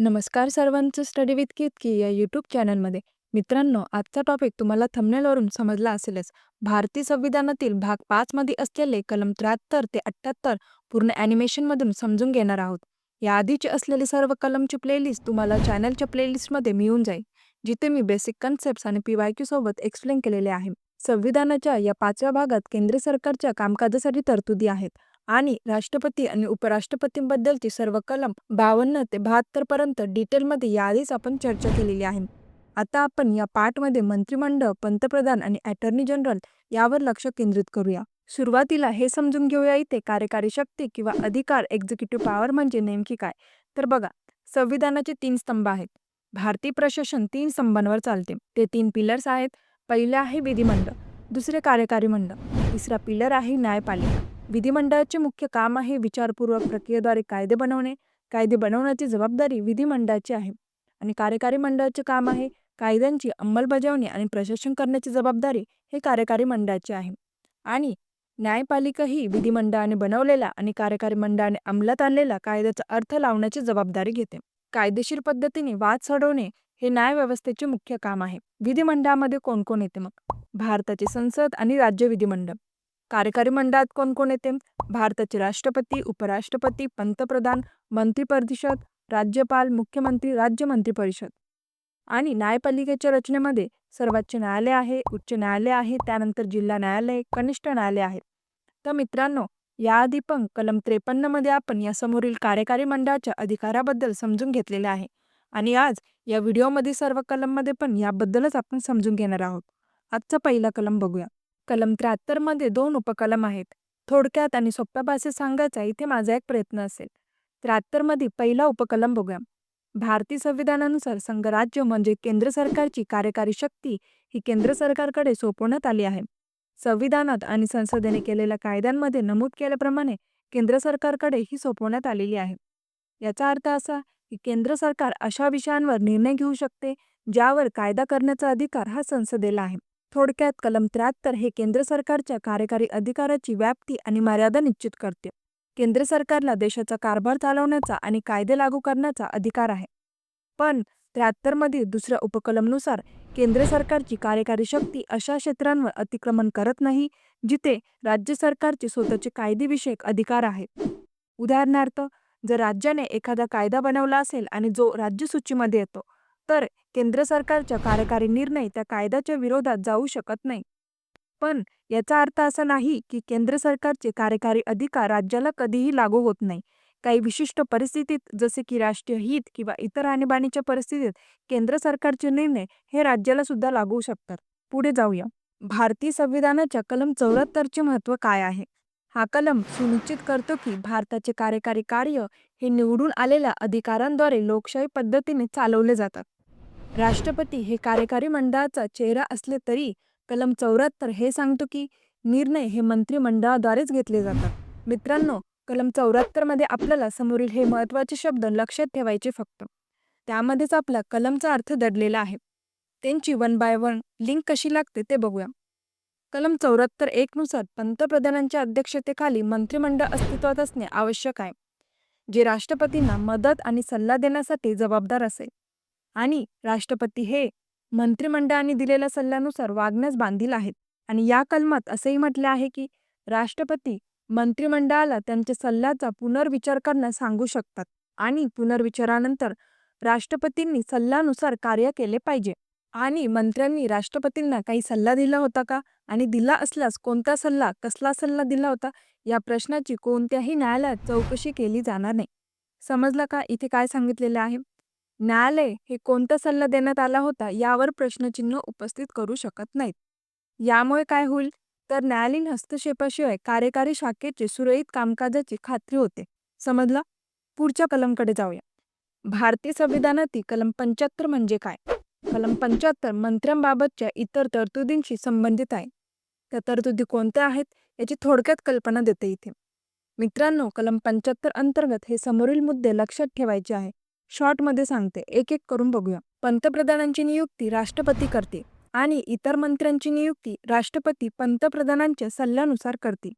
नमस्कार सर्वांचं study with Ketaki या यूट्यूब चॅनलमध्ये. मित्रांनो आजचा टॉपिक तुम्हाला थंबनेलवरून समजला असेलच. भारतीय संविधानातील भाग पाचमध्ये असलेले कलम त्र्याहत्तर ते अठ्ठ्याहत्तर पूर्ण ॲनिमेशनमधून समजून घेणार आहोत. या आधीचे असलेले सर्व कलमची प्लेलिस्ट तुम्हाला चॅनलच्या प्लेलिस्टमध्ये मिळून जाईल जिथे मी बेसिक कन्सेप्ट आणि पी वाय क्यू सोबत एक्सप्लेन केलेले आहे. संविधानाच्या या पाचव्या भागात केंद्र सरकारच्या कामकाजासाठी तरतुदी आहेत. आणि राष्ट्रपती आणि उपराष्ट्रपतींबद्दलची सर्व कलम बावन्न ते बहात्तर पर्यंत डिटेलमध्ये याआधीच आपण चर्चा केलेली आहे. आता आपण या पाठमध्ये मंत्रिमंडळ पंतप्रधान आणि अटर्नी जनरल यावर लक्ष केंद्रित करूया. सुरुवातीला हे समजून घेऊया इथे कार्यकारी शक्ती किंवा अधिकार एक्झिक्युटिव्ह पॉवर म्हणजे नेमकी काय? तर बघा संविधानाचे तीन स्तंभ आहेत. भारतीय प्रशासन तीन स्तंभांवर चालते. ते तीन पिलर्स आहेत. पहिले आहे विधिमंडळ दुसरे कार्यकारी मंडळ तिसरा पिलर आहे न्यायपालिका. विधिमंडळाचे मुख्य काम आहे विचारपूर्वक प्रक्रियेद्वारे कायदे बनवणे. कायदे बनवण्याची जबाबदारी विधिमंडळाची आहे. आणि कार्यकारी मंडळाचे काम आहे कायद्यांची अंमलबजावणी आणि प्रशासन करण्याची जबाबदारी हे कार्यकारी मंडळाचे आहे. आणि न्यायपालिका ही विधिमंडळाने बनवलेला आणि कार्यकारी मंडळाने अंमलात आणलेला कायद्याचा अर्थ लावण्याची जबाबदारी घेते. कायदेशीर पद्धतीने वाद सोडवणे हे न्यायव्यवस्थेचे मुख्य काम आहे. विधिमंडळामध्ये कोण कोण येते मग? भारताचे संसद आणि राज्य विधिमंडळ. कार्यकारी मंडळात कोण कोण येते? भारताचे राष्ट्रपती उपराष्ट्रपती पंतप्रधान मंत्रिपरिषद राज्यपाल मुख्यमंत्री राज्य मंत्रिपरिषद. आणि न्यायपालिकेच्या रचनेमध्ये सर्वोच्च न्यायालय आहे उच्च न्यायालय आहे त्यानंतर जिल्हा न्यायालय कनिष्ठ न्यायालय आहेत तर मित्रांनो याआधी पण कलम त्रेपन्नमध्ये आपण या समोरील कार्यकारी मंडळाच्या अधिकाराबद्दल समजून घेतलेले आहे. आणि आज या व्हिडिओमध्ये सर्व कलममध्ये पण याबद्दलच आपण समजून घेणार आहोत. आजचा पहिला कलम बघूया. कलम त्र्याहत्तरमध्ये दोन उपकलम आहेत. थोडक्यात आणि सोप्या भाषेत सांगायचा इथे माझा एक प्रयत्न असेल. त्र्याहत्तरमध्ये पहिला उपकलम बघूया. भारतीय संविधानानुसार संघराज्य म्हणजे केंद्र सरकारची कार्यकारी शक्ती ही केंद्र सरकारकडे सोपवण्यात आली आहे. संविधानात आणि संसदेने केलेल्या कायद्यांमध्ये नमूद केल्याप्रमाणे केंद्र सरकारकडे ही सोपवण्यात आलेली आहे. याचा अर्थ असा की केंद्र सरकार अशा विषयांवर निर्णय घेऊ शकते ज्यावर कायदा करण्याचा अधिकार हा संसदेला आहे. थोडक्यात कलम त्र्याहत्तर हे केंद्र सरकारच्या कार्यकारी अधिकाराची व्याप्ती आणि मर्यादा निश्चित करते. केंद्र सरकारला देशाचा कारभार चालवण्याचा आणि कायदे लागू करण्याचा अधिकार आहे. पण त्र्याहत्तरमधील दुसऱ्या उपकलमनुसार केंद्र सरकारची कार्यकारी शक्ती अशा क्षेत्रांवर अतिक्रमण करत नाही जिथे राज्य सरकारचे स्वतःचे कायदेविषयक अधिकार आहेत. उदाहरणार्थ जर राज्याने एखादा कायदा बनवला असेल आणि जो राज्यसूचीमध्ये येतो तर केंद्र सरकारच्या कार्यकारी निर्णय त्या कायद्याच्या विरोधात जाऊ शकत नाही. पण याचा अर्थ असा नाही की केंद्र सरकारचे कार्यकारी अधिकार राज्याला कधीही लागू होत नाही. काही विशिष्ट परिस्थितीत जसे की राष्ट्रीय हित किंवा इतर आणीबाणीच्या परिस्थितीत केंद्र सरकारचे निर्णय हे राज्याला सुद्धा लागू शकतात. पुढे जाऊया. भारतीय संविधानाच्या कलम चौऱ्याहत्तरचे महत्त्व काय आहे? हा कलम सुनिश्चित करतो की भारताचे कार्यकारी कार्य हे निवडून आलेल्या अधिकारांद्वारे लोकशाही पद्धतीने चालवले जातात. राष्ट्रपती हे कार्यकारी मंडळाचा चेहरा असले तरी कलम चौऱ्याहत्तर हे सांगतो की निर्णय हे मंत्रिमंडळाद्वारेच घेतले जातात. मित्रांनो कलम चौऱ्याहत्तरमध्ये आपल्याला समोरील हे महत्त्वाचे शब्द लक्षात ठेवायचे फक्त. त्यामध्येच आपला कलमचा अर्थ दडलेला आहे. त्यांची वन बाय वन लिंक कशी लागते ते बघूया. कलम चौऱ्याहत्तर एकनुसार पंतप्रधानांच्या अध्यक्षतेखाली मंत्रिमंडळ अस्तित्वात असणे आवश्यक आहे. जे राष्ट्रपतींना मदत आणि सल्ला देण्यासाठी जबाबदार असेल. आणि राष्ट्रपती हे मंत्रिमंडळाने दिलेल्या सल्ल्यानुसार वागण्यास बांधील आहेत. आणि या कलमात असेही म्हटले आहे की राष्ट्रपती मंत्रिमंडळाला त्यांच्या सल्ल्याचा पुनर्विचार करण्यास सांगू शकतात आणि पुनर्विचारानंतर राष्ट्रपतींनी सल्ल्यानुसार कार्य केले पाहिजे. आणि मंत्र्यांनी राष्ट्रपतींना काही सल्ला दिला होता का? आणि दिला असल्यास कोणता सल्ला कसला सल्ला दिला होता? या प्रश्नाची कोणत्याही न्यायालयात चौकशी केली जाणार नाही. समजलं का? इथे काय सांगितलेलं आहे? न्यायालय हे कोणता सल्ला देण्यात आला होता यावर प्रश्नचिन्ह उपस्थित करू शकत नाहीत. यामुळे काय होईल? तर न्यायालयीन हस्तक्षेपाशिवाय कार्यकारी शाखेचे सुरळीत कामकाजाची खात्री होते. समजला? पुढच्या कलमकडे जाऊया. भारतीय संविधानातील कलम पंच्याहत्तर म्हणजे काय? कलम पंच्याहत्तर मंत्र्यांबाबतच्या इतर तरतुदींशी संबंधित आहे. त्या तरतुदी कोणत्या आहेत याची थोडक्यात कल्पना देते इथे. मित्रांनो कलम पंच्याहत्तर अंतर्गत हे समोरील मुद्दे लक्षात ठेवायचे आहे. शॉर्टमध्ये सांगते एक एक करून बघूया. पंतप्रधानांची नियुक्ती राष्ट्रपती करते आणि इतर मंत्र्यांची नियुक्ती राष्ट्रपती पंतप्रधानांच्या सल्ल्यानुसार करते.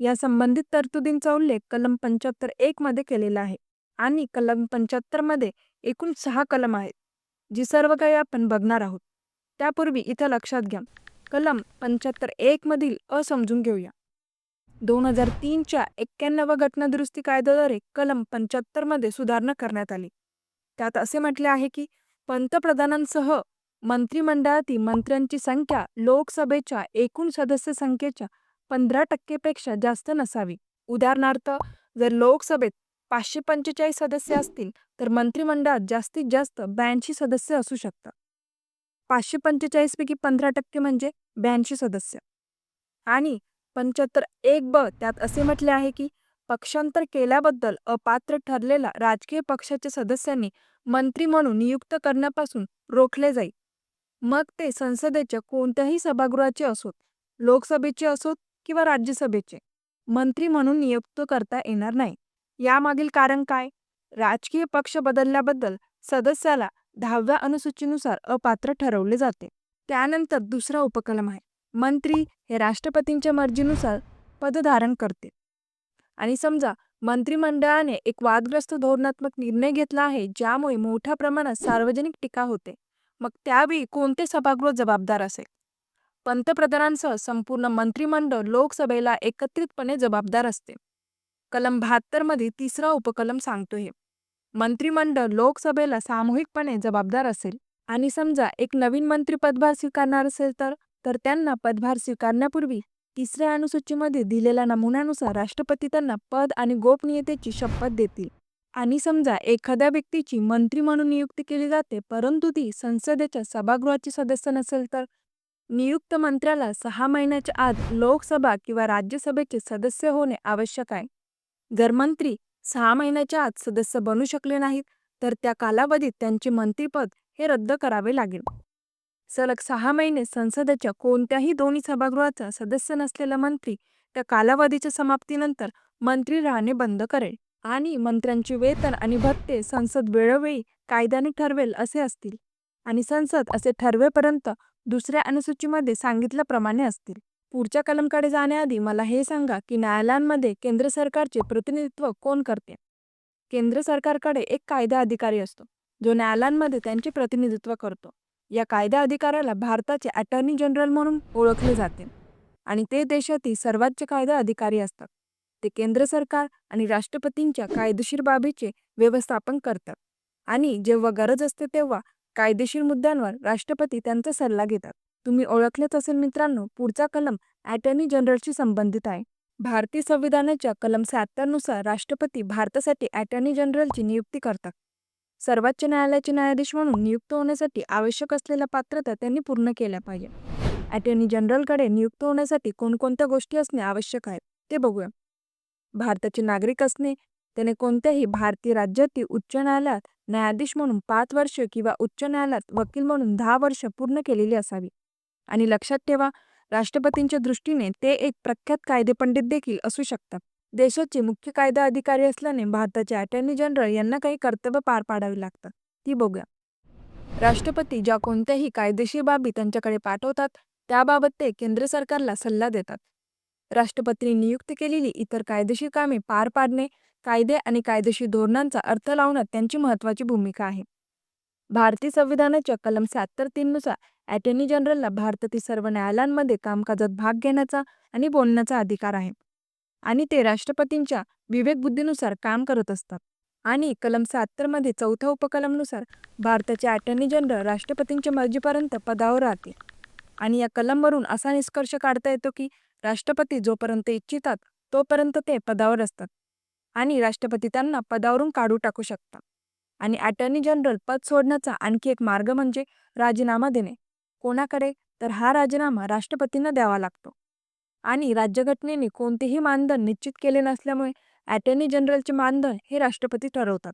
या संबंधित तरतुदींचा उल्लेख कलम पंच्याहत्तर एक मध्ये केलेला आहे आणि कलम पंच्याहत्तरमध्ये एकूण सहा कलम आहेत जी सर्व काही आपण बघणार आहोत. त्यापूर्वी इथं लक्षात घ्या. कलम पंच्याहत्तर एक मधील अ समजून घेऊया. दोन हजार तीनच्या एक्क्याण्णव घटनादुरुस्ती कायद्याद्वारे कलम पंच्याहत्तरमध्ये सुधारणा करण्यात आली. त्यात असे म्हटले आहे की पंतप्रधानांसह मंत्रिमंडळातील मंत्र्यांची संख्या लोकसभेच्या एकूण सदस्य संख्येच्या पंधरा टक्केपेक्षा जास्त नसावी. उदाहरणार्थ जर लोकसभेत पाचशे पंचेचाळीस सदस्य असतील तर मंत्रिमंडळात जास्तीत जास्त ब्याऐंशी सदस्य असू शकतात. पाचशे पंचेचाळीस पैकी पंधरा टक्के म्हणजे ब्याऐंशी सदस्य. आणि पंच्याहत्तर एक ब त्यात असे म्हटले आहे की पक्षांतर केल्याबद्दल अपात्र ठरलेला राजकीय पक्षाच्या सदस्यांनी मंत्री म्हणून नियुक्त करण्यापासून रोखले जाईल मग ते संसदेच्या कोणत्याही सभागृहाचे असोत लोकसभेचे असोत किंवा राज्यसभेचे. मंत्री म्हणून नियुक्त करता येणार नाही. यामागील कारण काय? राजकीय पक्ष बदलल्याबद्दल सदस्याला दहाव्या अनुसूचीनुसार अपात्र ठरवले जाते. त्यानंतर दुसरा उपक्रम आहे. मंत्री हे राष्ट्रपतींच्या मर्जीनुसार पदधारण करते आणि समजा मंत्रिमंडळाने एक वादग्रस्त धोरणात्मक निर्णय घेतला आहे ज्यामुळे मोठ्या प्रमाणात सार्वजनिक टीका होते मग त्यावेळी कोणते सभागृह जबाबदार असेल? पंतप्रधानांसह संपूर्ण मंत्रिमंडळ लोकसभेला एकत्रितपणे जबाबदार असते. कलम बहात्तरमध्ये तिसरा उपकलम सांगतो हे. मंत्रिमंडळ लोकसभेला सामूहिकपणे जबाबदार असेल. आणि समजा एक नवीन मंत्री पदभार स्वीकारणार असेल तर? तर त्यांना पदभार स्वीकारण्यापूर्वी तिसऱ्या अनुसूचीमध्ये दिलेल्या नमुन्यानुसार राष्ट्रपती त्यांना पद आणि गोपनीयतेची शपथ देतील. आणि समजा एखाद्या व्यक्तीची मंत्री म्हणून नियुक्ती केली जाते परंतु ती संसदेच्या सभागृहाची सदस्य नसेल तर नियुक्त मंत्र्याला सहा महिन्याच्या आत लोकसभा किंवा राज्यसभेचे सदस्य होणे आवश्यक आहे. जर मंत्री सहा महिन्याच्या आत सदस्य बनू शकले नाहीत तर त्या कालावधीत त्यांचे मंत्रिपद हे रद्द करावे लागेल. सलग सहा महिने संसदेच्या कोणत्याही दोन्ही सभागृहाचा सदस्य नसलेला मंत्री त्या कालावधीच्या समाप्तीनंतर मंत्री राहणे बंद करेल आणि मंत्र्यांचे वेतन आणि भत्ते संसद वेळोवेळी कायद्याने ठरवेल असे असतील आणि संसद असे ठरवेपर्यंत दुसऱ्या अनुसूचीमध्ये सांगितल्याप्रमाणे असतील. पुढच्या कलमकडे जाण्याआधी मला हे सांगा की न्यायालयांमध्ये केंद्र सरकारचे प्रतिनिधित्व कोण करते? केंद्र सरकारकडे एक कायदा अधिकारी असतो जो न्यायालयांमध्ये त्यांचे प्रतिनिधित्व करतो. या कायदा अधिकाऱ्याला भारताचे अटर्नी जनरल म्हणून ओळखले जाते आणि ते देशातील सर्वोच्च कायदा अधिकारी असतात. ते केंद्र सरकार आणि राष्ट्रपतींच्या कायदेशीर बाबीचे व्यवस्थापन करतात आणि जेव्हा गरज असते तेव्हा कायदेशीर मुद्द्यांवर राष्ट्रपती त्यांचा सल्ला घेतात. तुम्ही ओळखलेच असेल मित्रांनो पुढचा कलम अटर्नी जनरलशी संबंधित आहे. भारतीय संविधानाच्या कलमनुसार राष्ट्रपती भारतासाठी अटर्नी जनरलची नियुक्ती करतात. सर्वोच्च न्यायालयाचे न्यायाधीश म्हणून नियुक्त होण्यासाठी आवश्यक असलेल्या पात्रता त्यांनी पूर्ण केल्या पाहिजे अटर्नी जनरलकडे नियुक्त होण्यासाठी कोणकोणत्या गोष्टी असणे आवश्यक आहे ते बघूया. भारताचे नागरिक असणे त्याने कोणत्याही भारतीय राज्यातील उच्च न्यायालयात न्यायाधीश म्हणून पाच वर्ष किंवा उच्च न्यायालयात वकील म्हणून दहा वर्ष पूर्ण केलेली असावी. आणि लक्षात ठेवा राष्ट्रपतींच्या दृष्टीने ते एक प्रख्यात कायदेपंडित देखील असू शकतात. देशाचे मुख्य कायदा अधिकारी असल्याने भारताचे अटर्नी जनरल यांना काही कर्तव्य पार पाडावी लागतात. ती बघूया. राष्ट्रपती ज्या कोणत्याही कायदेशीर बाबी त्यांच्याकडे पाठवतात त्याबाबत ते केंद्र सरकारला सल्ला देतात. राष्ट्रपतींनी नियुक्त केलेली इतर कायदेशीर कामे पार पाडणे कायदे आणि कायदेशीर धोरणांचा अर्थ लावण्यात त्यांची महत्त्वाची भूमिका आहे. भारतीय संविधानाच्या कलम शहात्तर तीननुसार अटर्नी जनरलला भारतातील सर्व न्यायालयांमध्ये कामकाजात भाग घेण्याचा आणि बोलण्याचा अधिकार आहे. आणि ते राष्ट्रपतींच्या विवेकबुद्धीनुसार काम करत असतात. आणि कलम सहात्तरमध्ये चौथ्या उपकलमनुसार भारताचे अटर्नी जनरल राष्ट्रपतींच्या मर्जीपर्यंत पदावर राहतील. आणि या कलमवरून असा निष्कर्ष काढता येतो की राष्ट्रपती जोपर्यंत इच्छितात तोपर्यंत ते पदावर असतात. आणि राष्ट्रपती त्यांना पदावरून काढू टाकू शकतात. आणि अटर्नी जनरल पद सोडण्याचा आणखी एक मार्ग म्हणजे राजीनामा देणे. कोणाकडे? तर हा राजीनामा राष्ट्रपतींना द्यावा लागतो. आणि राज्यघटनेने कोणतेही मानधन निश्चित केले नसल्यामुळे अटर्नी जनरलचे मानधन हे राष्ट्रपती ठरवतात.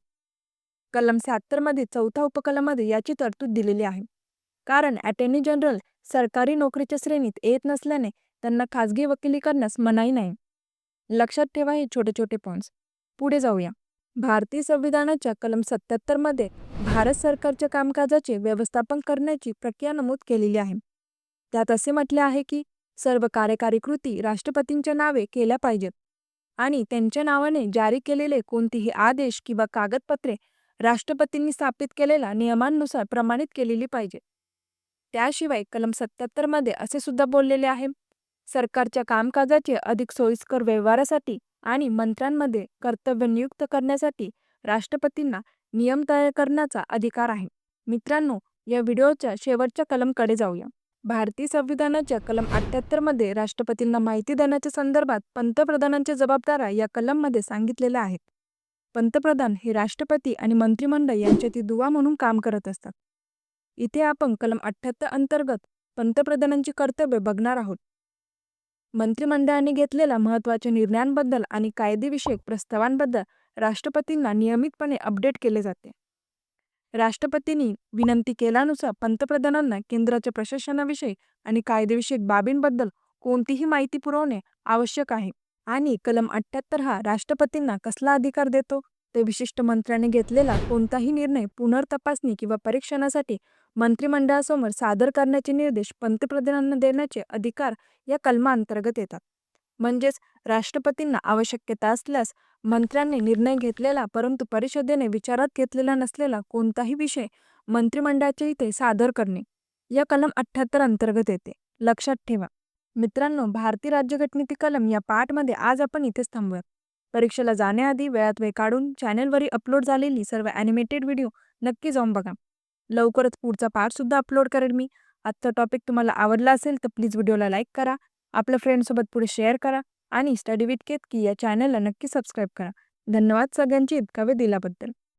कलम शहात्तरमध्ये चौथा उपकलममध्ये याची तरतूद दिलेली आहे. कारण अटर्नी जनरल सरकारी नोकरीच्या श्रेणीत येत नसल्याने त्यांना खाजगी वकिली करण्यास मनाई नाही. लक्षात ठेवा हे छोटे छोटे पॉइंट्स पुढे जाऊया. भारतीय संविधानाच्या कलम सत्याहत्तरमध्ये भारत सरकारच्या कामकाजाचे व्यवस्थापन करण्याची प्रक्रिया नमूद केलेली आहे. त्यात असे म्हटले आहे की सर्व कार्यकारी कृती राष्ट्रपतींच्या नावे केल्या पाहिजेत. आणि त्यांच्या नावाने जारी केलेले कोणतेही आदेश किंवा कागदपत्रे राष्ट्रपतींनी स्थापित केलेल्या नियमांनुसार प्रमाणित केलेली पाहिजे. त्याशिवाय कलम सत्याहत्तरमध्ये असे सुद्धा बोललेले आहे. सरकारच्या कामकाजाचे अधिक सोयीस्कर व्यवहारासाठी आणि मंत्र्यांमध्ये कर्तव्य नियुक्त करण्यासाठी राष्ट्रपतींना नियम तयार करण्याचा अधिकार आहे. मित्रांनो या व्हिडिओच्या शेवटच्या कलमकडे जाऊया. भारतीय संविधानाच्या कलम अठ्ठ्याहत्तरमध्ये राष्ट्रपतींना माहिती देण्याच्या संदर्भात पंतप्रधानांच्या जबाबदाऱ्या या कलममध्ये सांगितलेल्या आहेत. पंतप्रधान हे राष्ट्रपती आणि मंत्रिमंडळ यांच्यातील दुवा म्हणून काम करत असतात. इथे आपण कलम अठ्ठ्याहत्तर अंतर्गत पंतप्रधानांची कर्तव्य बघणार आहोत. मंत्रिमंडळाने घेतलेल्या महत्त्वाच्या निर्णयांबद्दल आणि कायदेविषयक प्रस्तावांबद्दल राष्ट्रपतींना नियमितपणे अपडेट केले जाते. राष्ट्रपतींनी विनंती केल्यानुसार पंतप्रधानांना केंद्राच्या प्रशासनाविषयी आणि कायदेविषयक बाबींबद्दल कोणतीही माहिती पुरवणे आवश्यक आहे. आणि कलम अठ्ठ्याहत्तर हा राष्ट्रपतींना कसला अधिकार देतो? ते विशिष्ट मंत्र्याने घेतलेला कोणताही निर्णय पुनर्तपासणी किंवा परीक्षणासाठी मंत्रिमंडळासमोर सादर करण्याचे निर्देश पंतप्रधानांना देण्याचे अधिकार या कलमाअंतर्गत येतात. म्हणजेच राष्ट्रपतींना आवश्यकता असल्यास मंत्र्यांनी निर्णय घेतलेला परंतु परिषदेने विचारात घेतलेला नसलेला कोणताही विषय मंत्रिमंडळाच्या इथे सादर करणे. या कलम अठ्ठ्याहत्तर अंतर्गत येते. लक्षात ठेवा. मित्रांनो भारतीय राज्यघटनेतील कलम या पाठमध्ये आज आपण इथेच थांबूया परीक्षेला जाण्याआधी वेळात वेळ काढून चॅनलवरही अपलोड झालेली सर्व ॲनिमेटेड व्हिडिओ नक्की जाऊन बघा. लवकरच पुढचा पाठसुद्धा अपलोड करेल मी. आजचा टॉपिक तुम्हाला आवडला असेल तर प्लीज व्हिडिओला लाईक करा. आपल्या फ्रेंडसोबत पुढे शेअर करा आणि स्टडी विथ केतकी या चॅनलला नक्की सबस्क्राईब करा. धन्यवाद सगळ्यांची इतका वेळ दिल्याबद्दल.